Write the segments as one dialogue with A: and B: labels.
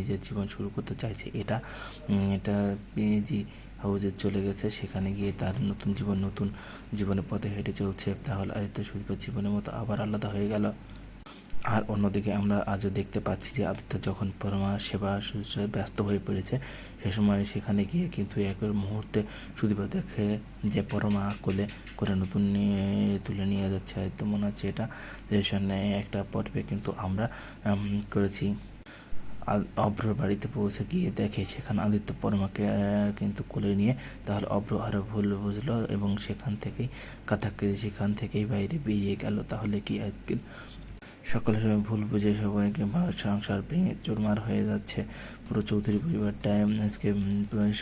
A: নিজের জীবন শুরু করতে চাইছে। এটা এটা পিএজি হাউজে চলে গেছে। সেখানে গিয়ে তার নতুন জীবন, নতুন জীবনের পথে হেঁটে চলছে। তাহলে আদিত্য সুদীপের জীবনের মতো আবার আলাদা হয়ে গেল। আর অন্যদিকে আমরা আজও দেখতে পাচ্ছি যে আদিত্য যখন পরমা সেবা শুশ্রূষায় ব্যস্ত হয়ে পড়েছে, সে সময় সেখানে গিয়ে কিন্তু এক মুহূর্তে সুদীপা দেখে যে পরমা কোলে করে নতুন নিয়ে তুলে নিয়ে যাচ্ছে। তো মনে হচ্ছে এটা রেশনে একটা পর্বে কিন্তু আমরা করেছি। অভ্রর বাড়িতে পৌঁছে গিয়ে দেখে সেখানে আদিত্য পরমাকে কিন্তু কোলে নিয়ে তাহলে অভ্র আরও ভুল বুঝলো এবং সেখান থেকেই কাথাকে সেখান থেকেই বাইরে বেরিয়ে গেল। তাহলে কি আজকে সকলে সবাই ভুল বুঝে সবাইকে সংসার ভেঙে চুরমার হয়ে যাচ্ছে? পুরো চৌধুরী পরিবারটা আজকে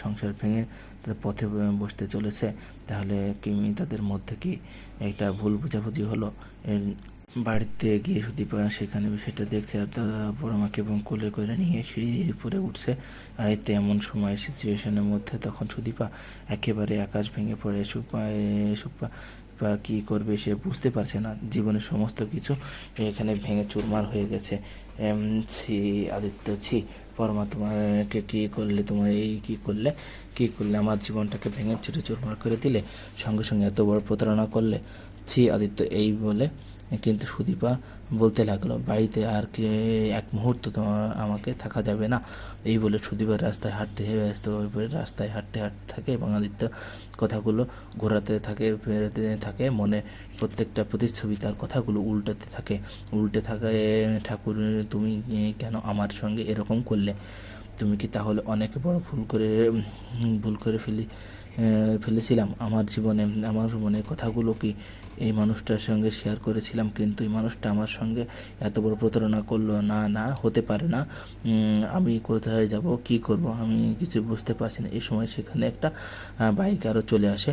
A: সংসার ভেঙে তাদের পথে বসতে চলেছে। তাহলে কি, তাদের মধ্যে কি একটা ভুল বোঝাবুঝি হলো? এর বাড়িতে গিয়ে সুদীপা সেখানে বিষয়টা দেখছে, আর দাদা বড়মাকে এবং কোলে করে নিয়ে সিঁড়ি উপরে উঠছে। আর এতে এমন সময় সিচুয়েশনের মধ্যে তখন সুদীপা একেবারে আকাশ ভেঙে পড়ে। সুপা সুপা বা কী করবে সে বুঝতে পারছে না। জীবনের সমস্ত কিছু এখানে ভেঙে চুরমার হয়ে গেছে। ছি, আদিত্য, ছি, পরমা, তোমাকে কী করলে, তোমার এই কী করলে? কী করলে? আমার জীবনটাকে ভেঙে চুরে চুরমার করে দিলে? সঙ্গে সঙ্গে এত বড় প্রতারণা করলে? ছি, আদিত্য, এই বলে কিন্তু সুদীপা বলতে লাগল, বাড়িতে আর কে এক মুহূর্ত তোমার আমাকে থাকা যাবে না। এই বলে সুদীপার রাস্তায় হাঁটতে ব্যস্ত হয়ে রাস্তায় হাঁটতে হাঁটতে থাকে এবং আদিত্য কথাগুলো ঘোরাতে থাকে, ফেরাতে থাকে, মনে প্রত্যেকটা প্রতিচ্ছবি তার কথাগুলো উল্টাতে থাকে। উল্টে থাকায় ঠাকুর, তুমি কেন আমার সঙ্গে এরকম করলে? তুমি কি তাহলে অনেক বড় ভুল করে ভুল করে ফেলি ফেলেছিলাম? আমার জীবনে, আমার মনের কথাগুলো কি এই মানুষটার সঙ্গে শেয়ার করেছিলাম? কিন্তু এই মানুষটা আমার সঙ্গে এত বড় প্রতারণা করল না না হতে পারে না। আমি কোথায় যাব? কি করব? আমি কিছু বুঝতে পারছি না। এই সময় সেখানে একটা বাইক আরও চলে আসে।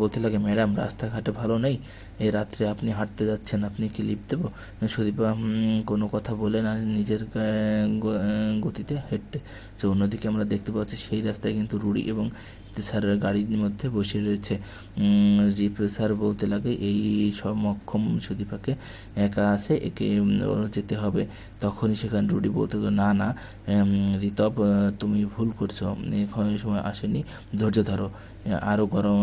A: বলতে লাগে, ম্যাডাম, রাস্তাঘাটে ভালো নেই। এই রাত্রে আপনি হাঁটতে যাচ্ছেন, আপনি কি লিপ দেবো? সুদীপা কোনো কথা বলে না। নিজের গতিতে হেঁটে তো অন্যদিকে আমরা দেখতে পাচ্ছি সেই রাস্তায় কিন্তু রুড়ি এবং স্যারের গাড়ির মধ্যে বসে রয়েছে। জিপ স্যার বলতে লাগে, এই সব মক্ষম সুদীপাকে একা আছে, একে যেতে হবে। তখনই সেখানে রুডি বলতে না না ঋতব তুমি ভুল করছ। এখন সময় আসেনি, ধৈর্য ধরো। আরও গরম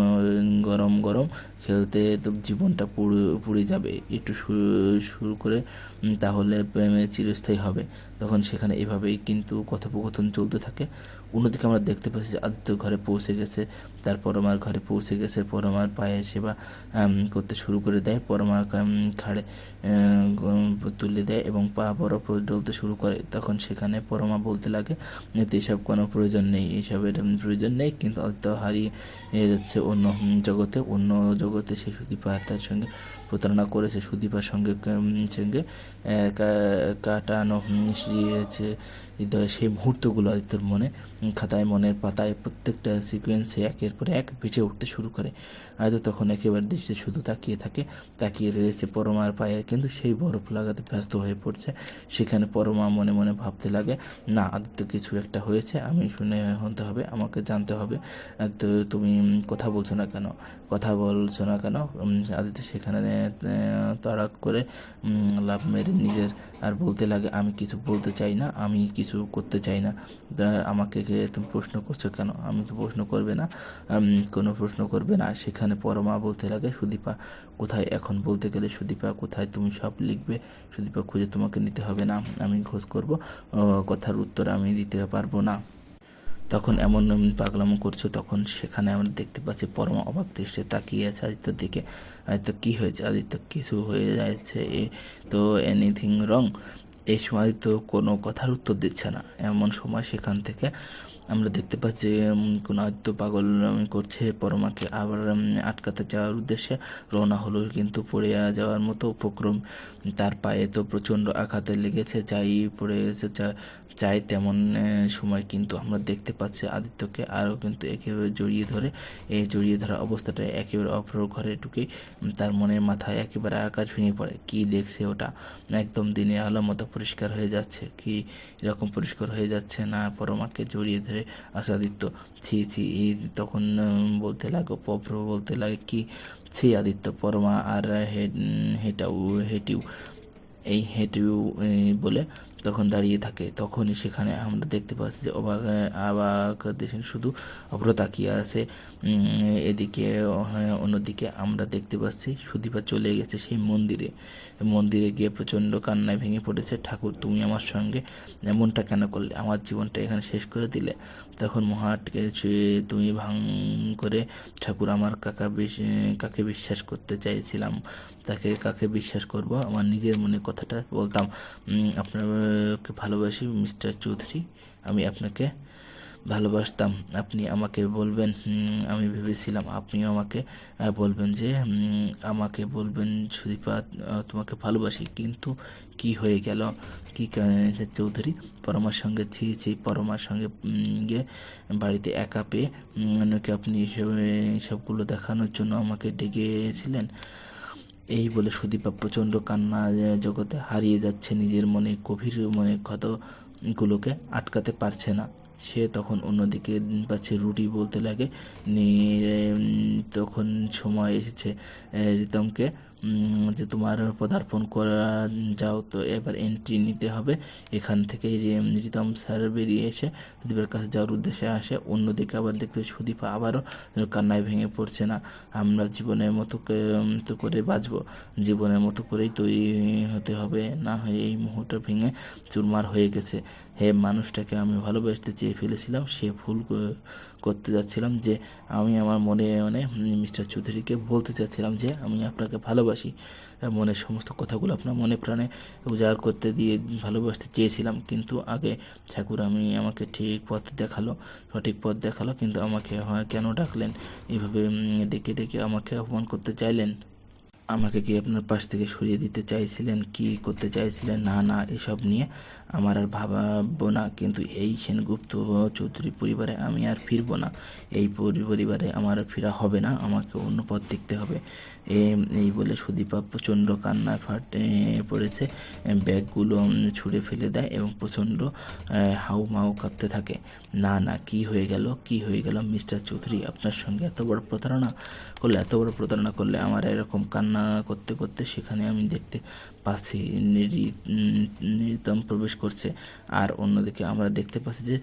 A: গরম গরম, খেলতে তো জীবনটা পুড়ে পুড়ে যাবে। একটু শুরু করে তাহলে প্রেমে চিরস্থায়ী হবে। তখন সেখানে এভাবেই কিন্তু কথোপকথন চলতে থাকে। অন্যদিকে আমরা দেখতে পাচ্ছি যে আদিত্য ঘরে পৌঁছে গেছে। তার পরমার ঘরে পৌঁছে গেছে। পরমার পায়ে সেবা করতে শুরু করে দেয়। পরমার ঘাড়ে তুলে দেয় এবং পা বরফ ডলতে শুরু করে। তখন সেখানে পরমা বলতে লাগে, এতে এসব কোনো প্রয়োজন নেই। এসবের প্রয়োজন নেই। কিন্তু আদিত্য হারিয়ে যাচ্ছে অন্য জগতে। অন্য জগতে সে সুদীপা তার সঙ্গে প্রতারণা করেছে। সুদীপার সঙ্গে সঙ্গে কাটানো হচ্ছে হৃদয়ে সেই মুহূর্তগুলো আদিত্যর মনে খাতায় মনের পাতায় প্রত্যেকটা সিকোয়েন্সে একের পর এক বেঁচে উঠতে শুরু করে। আদিত্য তখন একেবারে দৃষ্টি শুধু তাকিয়ে থাকে তাকিয়ে রয়েছে পরমার পায়ে কিন্তু সেই বরফ লাগাতে ব্যস্ত হয়ে পড়ছে। সেখানে পরমা মনে মনে ভাবতে লাগে না আদিত্য কিছু একটা হয়েছে আমি শুনে হতে হবে আমাকে জানতে হবে। তো তুমি কথা বলছো না কেন? কথা বলছো না কেন? আদিত্য সেখানে আহ, তাড়া করে লাভ মেরে নিজের আর বলতে লাগে আমি কিছু বলতে চাই না আমি কিছু করতে চাই না। আমাকে তুমি প্রশ্ন করছ কেন? আমি তো প্রশ্ন করবে না। কোনো প্রশ্ন করবে না। সেখানে পরমা বলতে লাগে, সুদীপা কোথায়? এখন বলতে গেলে সুদীপা কোথায়? তুমি সব লিখবে। সুদীপা খুঁজে তোমাকে নিতে হবে না। আমি খোঁজ করব। কথার উত্তর আমি দিতে পারব না। তখন এমন পাগলামো করছ, তখন সেখানে আমরা দেখতে পাচ্ছি পরমা অবাক দৃষ্টে তাকিয়ে আছে আদিত্যর দিকে। আদিত্য, কী হয়েছে? আদিত্য, কিছু হয়ে যাচ্ছে? এ, তো এনিথিং রং এই সময় তো কোনো কথার উত্তর দিচ্ছে না। এমন সময় সেখান থেকে আমরা দেখতে পাচ্ছি কোনো আদিত্য পাগল করছে। পরমাকে আবার আটকাতে যাওয়ার উদ্দেশ্যে রওনা হলো কিন্তু পড়ে যাওয়ার মতো উপক্রম। তার পায়ে তো প্রচণ্ড আঘাতে লেগেছে, যাই পড়ে গেছে চাই তেমন সময় কিন্তু আমরা দেখতে পাচ্ছি আদিত্যকে আরও কিন্তু একেবারে জড়িয়ে ধরে। এই জড়িয়ে ধরা অবস্থাটা একেবারে অপর ঘরে ঢুকে তার মনের মাথায় একেবারে আকাশ ভেঙে পড়ে। কি দেখছে ওটা? একদম দিনের আলো মতো পরিষ্কার হয়ে যাচ্ছে। কি এরকম পরিষ্কার হয়ে যাচ্ছে না? পরমাকে জড়িয়ে ধরে আসাদিত্য ছি ছি, এই তখন বলতে লাগো পপ্র বলতে লাগে কি? ছি, আদিত্য, পরমা আর হেটাউ, হেটিউ। এই হেটিউ বলে তখন দাঁড়িয়ে থাকে তখনই সেখানে আমরা দেখতে পাচ্ছি যে অবাক অবাক দেশে শুধু অভ্র তাকিয়ে আছে। এদিকে হ্যাঁ, অন্যদিকে আমরা দেখতে পাচ্ছি সুদীপা চলে গেছে সেই মন্দিরে। মন্দিরে গিয়ে প্রচণ্ড কান্নায় ভেঙে পড়েছে ঠাকুর তুমি আমার সঙ্গে এমনটা কেন করলে? আমার জীবনটা এখানে শেষ করে দিলে। তখন মহাটকে তুমি ভাঙ করে ঠাকুর আমার কাকা কাকে বিশ্বাস করতে চাইছিলাম তাকে কাকে বিশ্বাস করব? আমার নিজের মনে কথাটা বলতাম। উম, আপনাকে ভালোবাসি, মিস্টার চৌধুরী। আমি আপনাকে ভালোবাসতাম। আপনি আমাকে বলবেন আমি ভেবেছিলাম আপনিও আমাকে বলবেন যে আমাকে বলবেন, সুদীপা তোমাকে ভালোবাসি। কিন্তু কি হয়ে গেল? কি কারণে? চৌধুরী পরমার সঙ্গে, ছি ছি, পরমার সঙ্গে গিয়ে বাড়িতে একা পেয়ে নাকি আপনি সবগুলো দেখানোর জন্য আমাকে ডেকেছিলেন? এই বলে সুদীপা প্রচণ্ড কান্না জগতে হারিয়ে যাচ্ছে নিজের মনে, গভীর মনে ক্ষতগুলোকে আটকাতে পারছে না। সে তখন অন্যদিকে পাচ্ছে রুটি বলতে লাগে। নি- উম, তখন সময় এসেছে রিতমকে যে তোমার পদার্পণ করা যাও। তো এবার এন্ট্রি নিতে হবে। এখান থেকে রিতম স্যার বেরিয়ে এসে সুদীপের কাছে যাওয়ার উদ্দেশ্যে আসে। অন্যদিকে আবার দেখতে সুদীপা আবারও কান্নায় ভেঙে পড়ছে না। আমরা জীবনের মতো মতো করে বাঁচবো। জীবনের মতো করেই তৈরি হতে হবে। না হয় এই মুহূর্তে ভেঙে চুরমার হয়ে গেছে। হে মানুষটাকে আমি ভালোবাসতে চেয়ে ফেলেছিলাম সে ভুল করতে যাচ্ছিলাম যে আমি আমার মনে মনে মিস্টার চৌধুরীকে বলতে চাচ্ছিলাম যে আমি আপনাকে ভালোবাসি। মনের সমস্ত কথাগুলো আপনার মনে প্রাণে উজাড় করতে দিয়ে ভালোবাসতে চেয়েছিলাম। কিন্তু আগে ঠাকুর আমি আমাকে ঠিক পথ দেখাল সঠিক পথ দেখাল কিন্তু আমাকে কেন ডাকলেন? এইভাবে উম, ডেকে ডেকে আমাকে অপমান করতে চাইলেন? আমাকে কি আপনার পাশ থেকে সরিয়ে দিতে চাইছিলেন, কি করতে চাইছিলেন? না না, এসব নিয়ে আমার আর ভাবাবো না। কিন্তু এই সেনগুপ্ত চৌধুরী পরিবারে আমি আর ফিরবো না। এই পরিবারে আমার আর ফেরা হবে না, আমাকে অন্য পথ দেখতে হবে। এই বলে সুদীপা প্রচণ্ড কান্নায় ফাটে পড়েছে। ব্যাগগুলো ছুঁড়ে ফেলে দেয় এবং প্রচণ্ড হাউ মাউ কাঁপতে থাকে। না না, কি হয়ে গেল? কি হয়ে গেল? মিস্টার চৌধুরী আপনার সঙ্গে এত বড় প্রতারণা করলে, এত বড় প্রতারণা করলে আমার এরকম কান্না করতে করতে সেখানে আমি দেখতে পাচ্ছি নিরিতম প্রবেশ করছে। আর অন্যদিকে আমরা দেখতে পাচ্ছি যে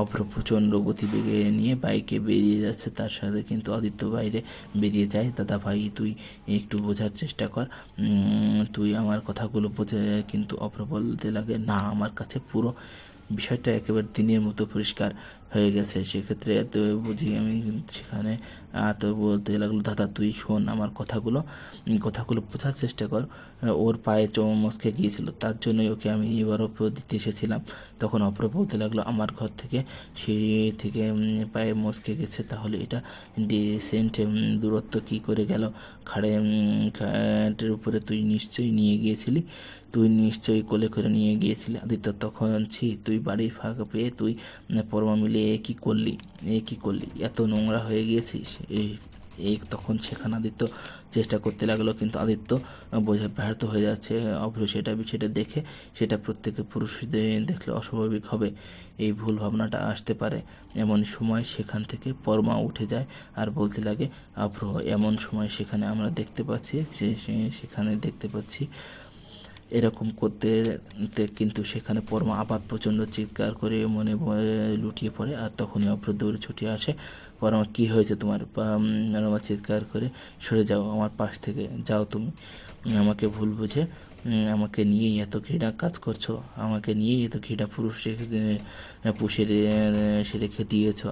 A: অভ্র প্রচণ্ড গতিবেগে নিয়ে বাইকে বেরিয়ে যাচ্ছে। তার সাথে কিন্তু আদিত্য বাইরে বেরিয়ে যায়। দাদা ভাই, তুই একটু বোঝার চেষ্টা কর। তুই আমার কথাগুলো বোঝে। কিন্তু অভ্র বলতে লাগে, না, আমার কাছে পুরো বিষয়টা একেবারে দিনের মতো পরিষ্কার হয়ে গেছে। সেক্ষেত্রে এত বুঝি আমি সেখানে এত বলতে লাগল, দাদা, তুই শোন আমার কথাগুলো কথাগুলো বোঝার চেষ্টা কর। ওর পায়ে চমস্কে গিয়েছিল। তার জন্যই ওকে আমি এবার অপ্র দিতে এসেছিলাম। তখন অপ্র বলতে লাগল, আমার ঘর থেকে সিঁড়ি থেকে পায়ে মস্কে গেছে, তাহলে এটা ডিসেন্ট দূরত্ব কি করে গেল? খাড়ে খাটের উপরে তুই নিশ্চয়ই নিয়ে গিয়েছিলি? তুই নিশ্চয়ই কোলে করে নিয়ে গিয়েছিলি? আদিত্য তখন, ছি, তুই বাড়ির ফাঁকা পেয়ে তুই পরমা মিলে এ কী করলি? এ কী করলি? এত নোংরা হয়ে গিয়েছিস? এই এই তখন সেখানে আদিত্য চেষ্টা করতে লাগল, কিন্তু আদিত্য বোঝা ব্যর্থ হয়ে যাচ্ছে। অভ্র সেটা বিষয়টা দেখে সেটা প্রত্যেকে পুরুষদের দেখলে অস্বাভাবিক হবে। এই ভুল ভাবনাটা আসতে পারে। এমন সময় সেখান থেকে পরমা উঠে যায় আর বলতে লাগে, অভ্র, এমন সময় সেখানে আমরা দেখতে পাচ্ছি সেখানে দেখতে পাচ্ছি এরকম করতে কিন্তু সেখানে পরমা আবার প্রচণ্ড চিৎকার করে মনে লুটিয়ে পড়ে আর তখনই অভ্র দৌড়ে ছুটে আসে। পরমা, কী হয়েছে তোমার? পরমা চিৎকার করে, সরে যাও আমার পাশ থেকে, যাও তুমি। আমাকে ভুল বুঝে আমাকে নিয়েই এত ঘৃণা কাজ করছ। আমাকে নিয়েই এত ঘৃণা পুরুষ পুষে সে রেখে দিয়েছ।